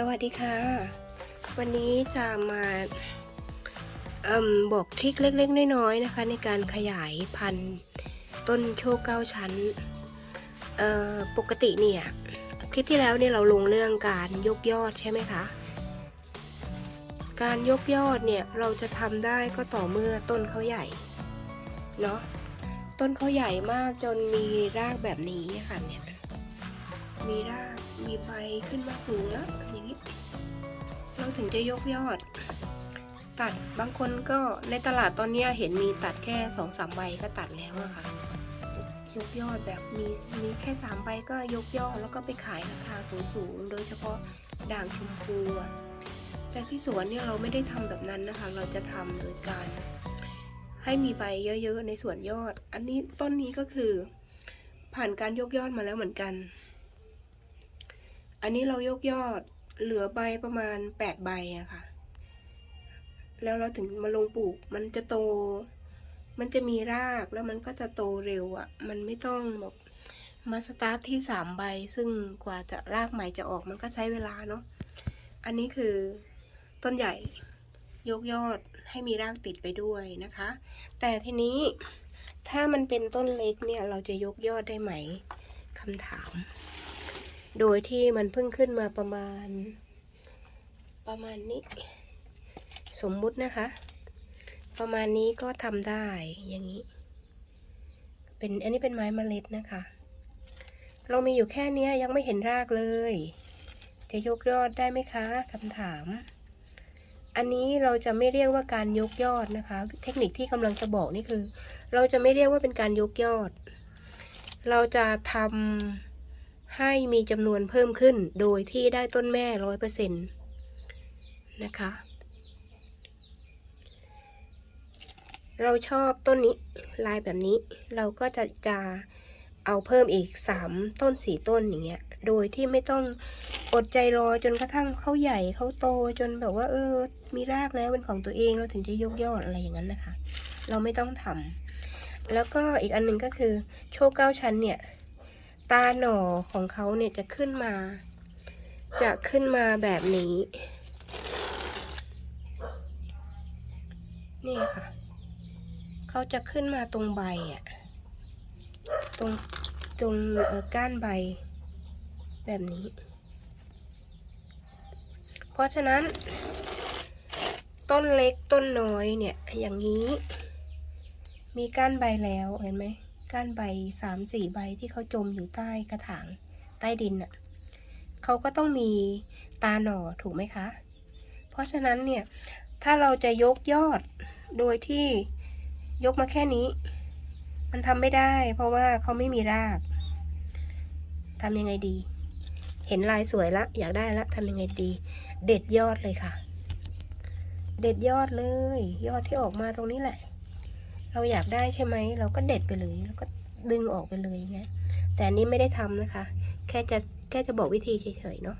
สวัสดีค่ะ วันนี้จะมาอบอกทริคเล็กๆ น้อยๆนะคะ ในการขยายพันธุ์ต้นโชคเก้าชั้น ปกติเนี่ย คลิปที่แล้วเนี่ยเราลงเรื่องการยกยอดใช่ไหมคะ การยกยอดเนี่ยเราจะทำได้ก็ต่อเมื่อต้นเขาใหญ่เนาะต้นเขาใหญ่มากจนมีรากแบบนี้ค่ะเนี่ย มีรากมีใบขึ้นมาสูงแล้วอย่างนี้เราถึงจะยกยอด ตัดบางคนก็ในตลาดตอนนี้เห็นมีตัดแค่สองสามใบก็ตัดแล้วอะค่ะยกยอดแบบมีมีแค่สามใบก็ยกยอดแล้วก็ไปขายราคาสูงๆโดยเฉพาะด่างชมพูแต่ที่สวนเนี่ยเราไม่ได้ทำแบบนั้นนะคะ เราจะทำโดยการให้มีใบเยอะๆในส่วนยอด อันนี้ต้นนี้ก็คือผ่านการยกยอดมาแล้วเหมือนกัน อันนี้เรายกยอดเหลือใบประมาณแปดใบอะค่ะ แล้วเราถึงมาลงปลูก มันจะโต มันจะมีรากแล้วมันก็จะโตเร็วอะมันไม่ต้องแบบมาสตาร์ทที่สามใบ ซึ่งกว่าจะรากใหม่จะออกมันก็ใช้เวลาเนาะ อันนี้คือต้นใหญ่ยกยอดให้มีรากติดไปด้วยนะคะ แต่ทีนี้ถ้ามันเป็นต้นเล็กเนี่ยเราจะยกยอดได้ไหมคำถาม โดยที่มันเพิ่งขึ้นมาประมาณ ประมาณนี้ สมมุตินะคะ ประมาณนี้ก็ทำได้อย่างนี้ เป็นอันนี้เป็นไม้เมล็ดนะคะ เรามีอยู่แค่นี้ยังไม่เห็นรากเลย จะยกยอดได้ไหมคะคำถาม อันนี้เราจะไม่เรียกว่าการยกยอดนะคะ เทคนิคที่กำลังจะบอกนี่คือ เราจะไม่เรียกว่าเป็นการยกยอด เราจะทำ ให้มีจำนวนเพิ่มขึ้นโดยที่ได้ต้นแม่ร้อยเปอร์เซ็นต์นะคะ เราชอบต้นนี้ลายแบบนี้เราก็จะจะเอาเพิ่มอีกสามต้นสี่ต้นอย่างเงี้ย โดยที่ไม่ต้องอดใจรอจนกระทั่งเขาใหญ่เขาโตจนแบบว่าเออ มีรากแล้วเป็นของตัวเองเราถึงจะยกยอดอะไรอย่างนั้นนะคะ เราไม่ต้องทำแล้วก็อีกอันหนึ่งก็คือโชคเก้าชั้นเนี่ย ตาหน่อของเขาเนี่ยจะขึ้นมา จะขึ้นมาแบบนี้ นี่ค่ะ เขาจะขึ้นมาตรงใบอะตรงตรงก้านใบ แบบนี้ เพราะฉะนั้น ต้นเล็กต้นน้อยเนี่ย อย่างนี้ มีก้านใบแล้วเห็นไหม ก้านใบสามสี่ใบที่เขาจมอยู่ใต้กระถางใต้ดินอะเขาก็ต้องมีตาหน่อถูกไหมคะ เพราะฉะนั้นเนี่ยถ้าเราจะยกยอดโดยที่ยกมาแค่นี้ มันทำไม่ได้ เพราะว่าเขาไม่มีรากทำยังไงดี เห็นลายสวยละ อยากได้ละทำยังไงดี เด็ดยอดเลยค่ะ เด็ดยอดเลย ยอดที่ออกมาตรงนี้แหละ เราอยากได้ใช่ไหมเราก็เด็ดไปเลยแล้วก็ดึงออกไปเลยอย่างเงี้ยแต่อันนี้ไม่ได้ทำนะคะ แค่จะแค่จะบอกวิธีเฉยๆเนาะ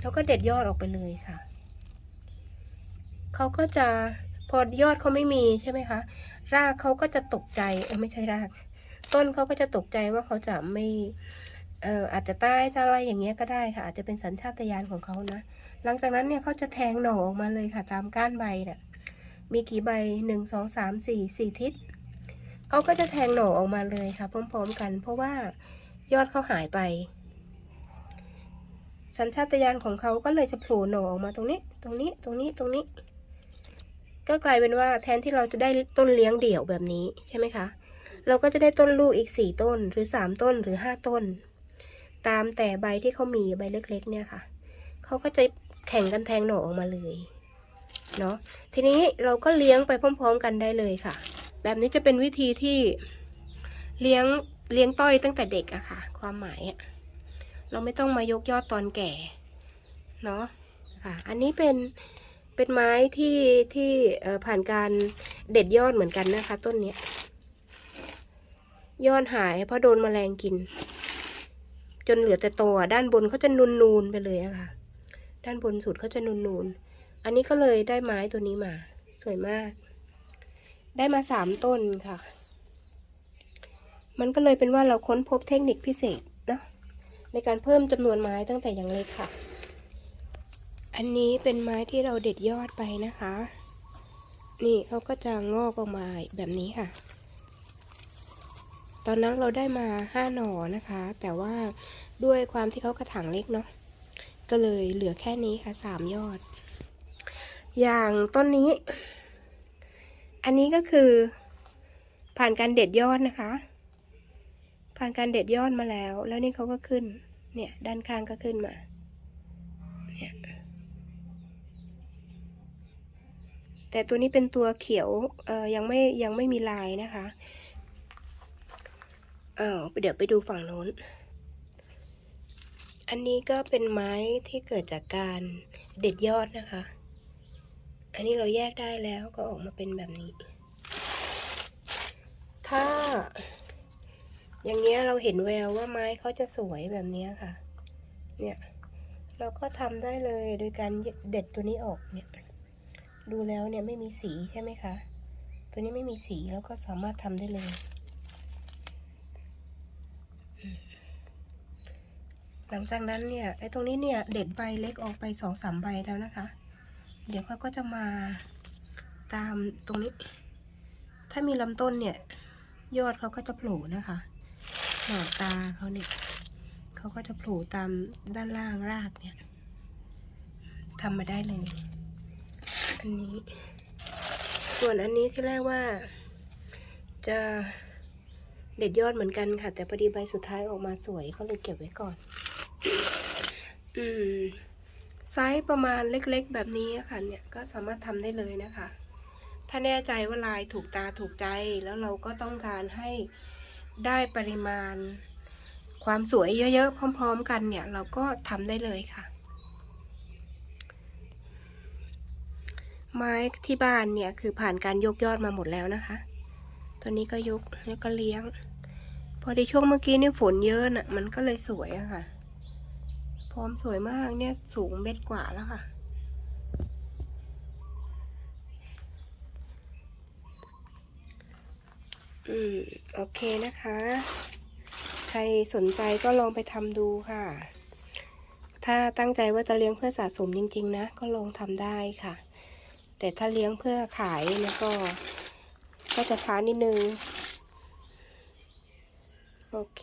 แล้วก็เด็ดยอดออกไปเลยค่ะเขาก็จะพอยอดเขาไม่มีใช่ไหมคะ รากเขาก็จะตกใจเออไม่ใช่ราก ต้นเขาก็จะตกใจว่าเขาจะไม่เอ่ออาจจะตายจะอะไรอย่างเงี้ยก็ได้ค่ะ อาจจะเป็นสัญชาตญาณของเขานะ หลังจากนั้นเนี่ยเขาจะแทงหน่อออกมาเลยค่ะ ตามก้านใบเนี่ย มีกี่ใบหนึ่งสองสามสี่สี่ทิศเขาก็จะแทงหน่อออกมาเลยค่ะ พร้อมๆกัน เพราะว่ายอดเขาหายไป สัญชาตญาณของเขาก็เลยจะโผล่หน่อออกมาตรงนี้ ตรงนี้ตรงนี้ตรงนี้ ก็กลายเป็นว่าแทนที่เราจะได้ต้นเลี้ยงเดี่ยวแบบนี้ใช่ไหมคะ เราก็จะได้ต้นลูกอีกสี่ต้นหรือสามต้นหรือห้าต้น ตามแต่ใบที่เขามีใบเล็กๆเนี่ยค่ะเขาก็จะแข่งกันแทงหน่อออกมาเลย เนาะทีนี้เราก็เลี้ยงไปพร้อม ๆ กันได้เลยค่ะ แบบนี้จะเป็นวิธีที่เลี้ยงเลี้ยงต้อยตั้งแต่เด็กอะค่ะ ความหมายอะเราไม่ต้องมายกยอดตอนแก่เนาะค่ะ อันนี้เป็นเป็นไม้ที่ที่ผ่านการเด็ดยอดเหมือนกันนะคะ ต้นนี้ยอดหายเพราะโดนแมลงกิน จนเหลือแต่ตัวด้านบนเขาจะนูนๆไปเลยอะค่ะ ด้านบนสุดเขาจะนูนๆ อันนี้ก็เลยได้ไม้ตัวนี้มา สวยมาก ได้มาสามต้นค่ะ มันก็เลยเป็นว่าเราค้นพบเทคนิคพิเศษเนาะในการเพิ่มจำนวนไม้ตั้งแต่อย่างเล็กค่ะ อันนี้เป็นไม้ที่เราเด็ดยอดไปนะคะ นี่เขาก็จะงอกออกมาแบบนี้ค่ะ ตอนนั้นเราได้มาห้าหน่อนะคะ แต่ว่าด้วยความที่เขากระถางเล็กเนาะ ก็เลยเหลือแค่นี้ค่ะสามยอด อย่างต้นนี้ อันนี้ก็คือ ผ่านการเด็ดยอดนะคะ ผ่านการเด็ดยอดมาแล้ว แล้วนี่เขาก็ขึ้น เนี่ย ด้านข้างก็ขึ้นมา เนี่ย แต่ตัวนี้เป็นตัวเขียว เอ่อ ยังไม่ยังไม่มีลายนะคะอ้าวเดี๋ยวไปดูฝั่งโน้น อันนี้ก็เป็นไม้ที่เกิดจากการเด็ดยอดนะคะ อันนี้เราแยกได้แล้วก็ออกมาเป็นแบบนี้ ถ้า อย่างเงี้ยเราเห็นแววว่าไม้เขาจะสวยแบบนี้ค่ะ เนี่ย เราก็ทำได้เลยโดยการเด็ดตัวนี้ออกเนี่ย ดูแล้วเนี่ยไม่มีสีใช่ไหมคะ ตัวนี้ไม่มีสีแล้วก็สามารถทำได้เลยหลังจากนั้นเนี่ยไอ้ตรงนี้เนี่ยเด็ดใบเล็กออกไปสองสามใบแล้วนะคะ เดี๋ยวเขาก็จะมาตามตรงนี้ ถ้ามีลำต้นเนี่ย ยอดเขาก็จะโผล่นะคะหน้าตาเขาเนี่ยเขาก็จะโผล่ตามด้านล่างรากเนี่ยทำมาได้เลย อันนี้ ส่วนอันนี้ที่แรกว่า จะเด็ดยอดเหมือนกันค่ะ แต่พอดีใบสุดท้ายออกมาสวยก็เลยเก็บไว้ก่อน อืม ไซส์ประมาณเล็กๆ แบบนี้ค่ะเนี่ยก็สามารถทำได้เลยนะคะ ถ้าแน่ใจว่าลายถูกตาถูกใจแล้วเราก็ต้องการให้ได้ปริมาณ ความสวยเยอะๆ พร้อม ๆ กันเนี่ยเราก็ทำได้เลยค่ะ ไม้ที่บ้านเนี่ยคือผ่านการยกยอดมาหมดแล้วนะคะ ตัวนี้ก็ยกแล้วก็เลี้ยง พอในช่วงเมื่อกี้นี่ฝนเยอะน่ะมันก็เลยสวยอะค่ะ ร้อมสวยมากเนี่ยสูงเม็ดกว่าแล้วค่ะ อืมโอเคนะคะ ใครสนใจก็ลองไปทำดูค่ะ ถ้าตั้งใจว่าจะเลี้ยงเพื่อสะสมจริง ๆ นะ ก็ลองทำได้ค่ะ แต่ถ้าเลี้ยงเพื่อขายเนี่ยก็ ก็จะช้านิดนึง โอเค